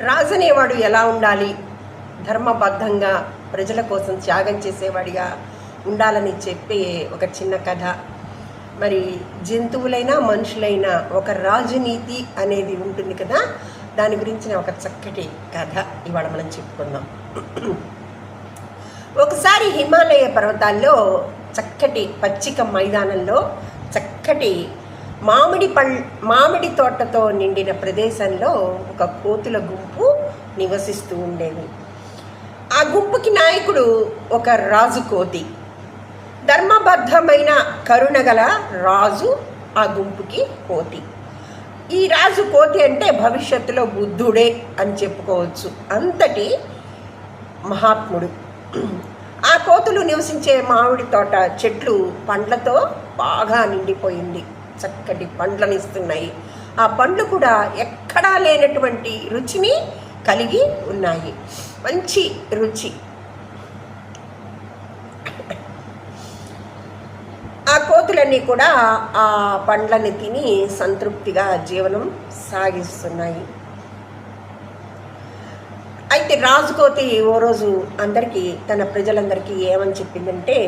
రాజు అనేవాడు ఎలా ఉండాలి? ధర్మబద్ధంగా ప్రజల కోసం త్యాగం చేసేవాడిగా ఉండాలని చెప్పే ఒక చిన్న కథ. మరి జంతువులైనా మనుషులైనా ఒక రాజనీతి అనేది ఉంటుంది కదా? దాని గురించిన ఒక చక్కటి కథ ఇవాళ మనం చెప్పుకుందాం. ఒకసారి హిమాలయ పర్వతాల్లో చక్కటి పచ్చిక మైదానంలో చక్కటి మామిడి పళ్ మామిడి తోటతో నిండిన ప్రదేశంలో ఒక కోతుల గుంపు నివసిస్తూ ఉండేది. ఆ గుంపుకి నాయకుడు ఒక రాజు కోతి. ధర్మబద్ధమైన కరుణగల రాజు ఆ గుంపుకి కోతి. ఈ రాజు కోతి అంటే భవిష్యత్తులో బుద్ధుడే అని చెప్పుకోవచ్చు. అంతటి మహాత్ముడు. ఆ కోతులు నివసించే మామిడి తోట చెట్లు పండ్లతో బాగా నిండిపోయింది. చక్కటి పండ్లను ఇస్తున్నాయి. ఆ పండ్లు కూడా ఎక్కడా లేనటువంటి రుచిని కలిగి ఉన్నాయి. మంచి రుచి. ఆ కోతులన్నీ కూడా ఆ పండ్లని తిని సంతృప్తిగా జీవనం సాగిస్తున్నాయి. అయితే రాజుకోతి ఓ రోజు అందరికీ తన ప్రజలందరికీ ఏమని చెప్పిందంటే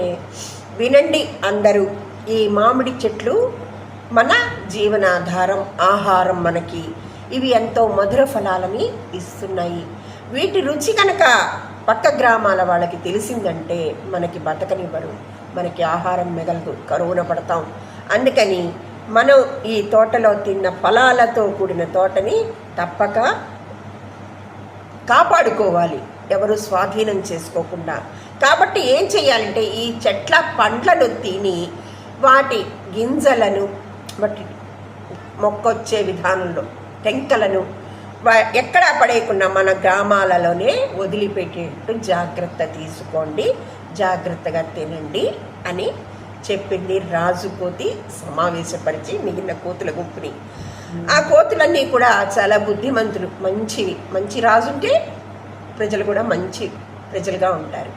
వినండి అందరూ ఈ మామిడి చెట్లు మన జీవనాధారం ఆహారం మనకి. ఇవి ఎంతో మధుర ఫలాలని ఇస్తున్నాయి. వీటి రుచి కనుక పక్క గ్రామాల వాళ్ళకి తెలిసిందంటే మనకి బతకనివ్వరు. మనకి ఆహారం మిగలదు. కరువున పడతాం. అందుకని మనం ఈ తోటలో తిన్న ఫలాలతో కూడిన తోటని తప్పక కాపాడుకోవాలి. ఎవరు స్వాధీనం చేసుకోకుండా. కాబట్టి ఏం చేయాలంటే ఈ చెట్ల పండ్లను తిని వాటి గింజలను వాటి మొక్కొచ్చే విధానంలో టెంకలను ఎక్కడా పడేయకుండా మన గ్రామాలలోనే వదిలిపెట్టేట్టు జాగ్రత్త తీసుకోండి జాగ్రత్తగా తినండి అని చెప్పింది రాజు కోతి సమావేశపరిచి మిగిలిన కోతుల గుంపుని. ఆ కోతులన్నీ కూడా చాలా బుద్ధిమంతులు మంచివి మంచి రాజు ఉంటే ప్రజలు కూడా మంచి ప్రజలుగా ఉంటారు.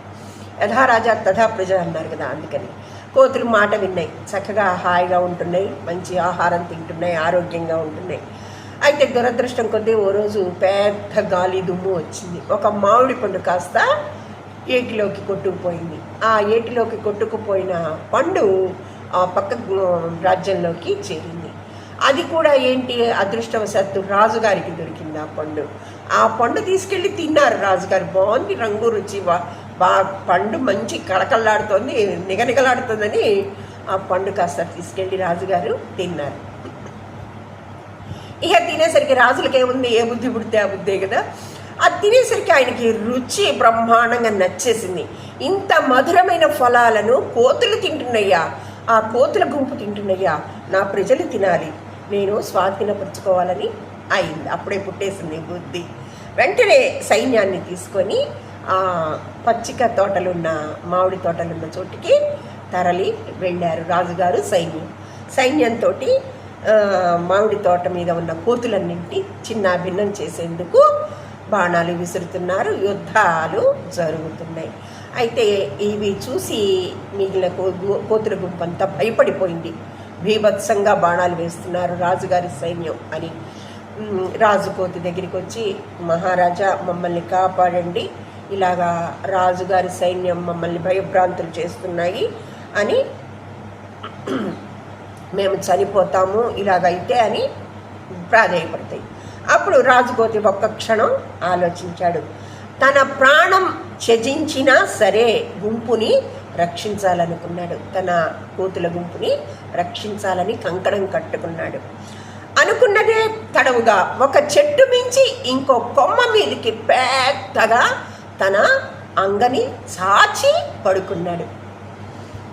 యథా రాజా తథా ప్రజ అన్నారు కదా అందుకని. కోతులు మాట విన్నాయి. చక్కగా హాయిగా ఉంటున్నాయి. మంచి ఆహారం తింటున్నాయి. ఆరోగ్యంగా ఉంటున్నాయి. అయితే దురదృష్టం కొద్దీ ఓ రోజు పెద్ద గాలి దుమ్ము వచ్చింది. ఒక మామిడి పండు కాస్త ఏటిలోకి కొట్టుకుపోయింది. ఆ ఏటిలోకి కొట్టుకుపోయిన పండు ఆ పక్క రాజ్యంలోకి చేరింది. అది కూడా ఏంటి? అదృష్టవశాత్తు రాజుగారికి దొరికింది ఆ పండు. ఆ పండు తీసుకెళ్ళి తిన్నారు రాజుగారు. బాగుంది. రంగు రుచి బా- పండు మంచి కళకళలాడుతోంది నిగనిగలాడుతుందని ఆ పండు కాస్త తీసుకెళ్ళి రాజుగారు తిన్నారు. ఇక తినేసరికి రాజులకి ఏముంది? ఏ బుద్ధి పుడితే ఆ బుద్ధే కదా. అది తినేసరికి ఆయనకి రుచి బ్రహ్మాండంగా నచ్చేసింది. ఇంత మధురమైన ఫలాలను కోతులు తింటున్నయ్యా. ఆ కోతుల గుంపు తింటున్నయ్యా. నా ప్రజలు తినాలి. నేను స్వాధీనపరుచుకోవాలని అయింది. అప్పుడే పుట్టేసింది బుద్ధి. వెంటనే సైన్యాన్ని తీసుకొని పచ్చిక తోటలున్న మామిడి తోటలున్న చోటికి తరలి వెళ్ళారు రాజుగారు సైన్యం. సైన్యంతో మామిడి తోట మీద ఉన్న కోతులన్నింటి చిన్న భిన్నం చేసేందుకు బాణాలు విసురుతున్నారు. యుద్ధాలు జరుగుతున్నాయి. అయితే ఇవి చూసి మిగిలిన కో- కోతుల గుంపంతా భయపడిపోయింది. భీభత్సంగా బాణాలు వేస్తున్నారు రాజుగారి సైన్యం అని. రాజు కోతి దగ్గరికి వచ్చి మహారాజా మమ్మల్ని కాపాడండి. ఇలాగా రాజుగారి సైన్యం మమ్మల్ని భయభ్రాంతులు చేస్తున్నాయి అని మేము చనిపోతాము ఇలాగైతే అని ప్రాధాయపడతాయి. అప్పుడు రాజుకోతి ఒక్క క్షణం ఆలోచించాడు. తన ప్రాణం త్యజించినా సరే గుంపుని రక్షించాలనుకున్నాడు. తన కోతుల గుంపుని రక్షించాలని కంకణం కట్టుకున్నాడు. అనుకున్నదే తడవుగా ఒక చెట్టు మించి ఇంకో కొమ్మ మీదకి పెద్దగా తన అంగని చాచి పడుకున్నాడు.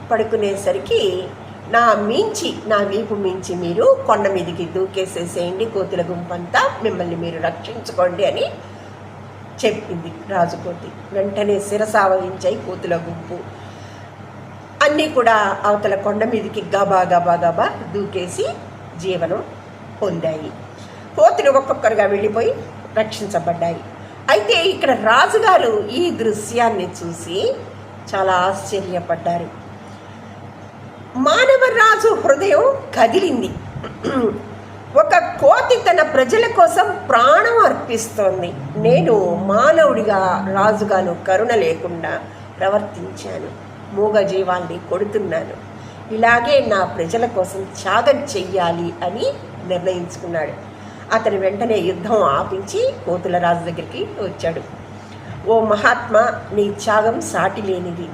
పడుకునేసరికి నా మించి నా వీపు మించి మీరు కొండ మీదకి దూకేసేసేయండి కోతుల గుంపంతా మిమ్మల్ని మీరు రక్షించుకోండి అని చెప్పింది రాజుకోతి. వెంటనే శిరసావహించాయి కోతుల గుంపు. అన్నీ కూడా అవతల కొండ మీదకి గబా గబా గబా దూకేసి జీవనం పొందాయి. కోతులు ఒక్కొక్కరుగా వెళ్ళిపోయి రక్షించబడ్డాయి. అయితే ఇక్కడ రాజుగారు ఈ దృశ్యాన్ని చూసి చాలా ఆశ్చర్యపడ్డారు. మానవ రాజు హృదయం కదిలింది. ఒక కోతి తన ప్రజల కోసం ప్రాణం అర్పిస్తోంది. నేను మానవుడిగా రాజుగాను కరుణ లేకుండా ప్రవర్తించాను. మూగ జీవాల్ని కొడుతున్నాను. ఇలాగే నా ప్రజల కోసం త్యాగం చెయ్యాలి అని నిర్ణయించుకున్నాడు. అతను వెంటనే యుద్ధం ఆపించి కోతుల రాజు దగ్గరికి వచ్చాడు. ఓ మహాత్మా నీ త్యాగం సాటి లేనిది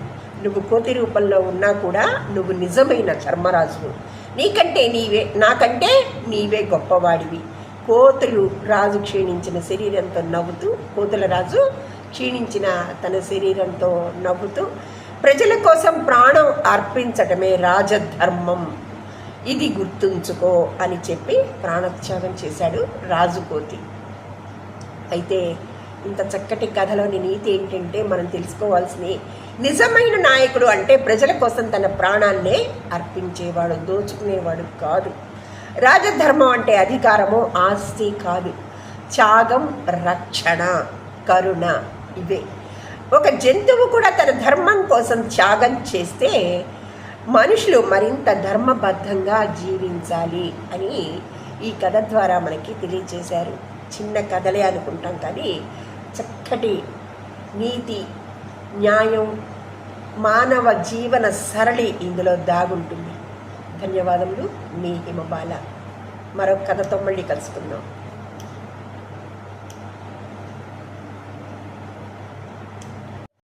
నువ్వు కోతి రూపంలో ఉన్నా కూడా నువ్వు నిజమైన ధర్మరాజువు. నీకంటే నీవే నాకంటే నీవే గొప్పవాడివి. కోతులు రాజు క్షీణించిన శరీరంతో నవ్వుతూ కోతుల రాజు క్షీణించిన తన శరీరంతో నవ్వుతూ ప్రజల కోసం ప్రాణం అర్పించటమే రాజధర్మం. ఇది గుర్తుంచుకో అని చెప్పి ప్రాణత్యాగం చేశాడు రాజుకోతి అయితే ఇంత చక్కటి కథలోని నీతి ఏంటంటే మనం తెలుసుకోవాల్సింది నిజమైన నాయకుడు అంటే ప్రజల కోసం తన ప్రాణాన్నే అర్పించేవాడు దోచుకునేవాడు కాదు. రాజధర్మం అంటే అధికారము ఆస్తి కాదు. త్యాగం రక్షణ కరుణ ఇవే. ఒక జంతువు కూడా తన ధర్మం కోసం త్యాగం చేస్తే మనుషులు మరింత ధర్మబద్ధంగా జీవించాలి అని ఈ కథ ద్వారా మనకి తెలియజేశారు. చిన్న కథలే అనుకుంటాం కానీ చక్కటి నీతి న్యాయం మానవ జీవన సరళి ఇందులో దాగుంటుంది. ధన్యవాదములు. మీ హిమబాల. మరో కథతో మళ్ళీ కలుసుకుందాం.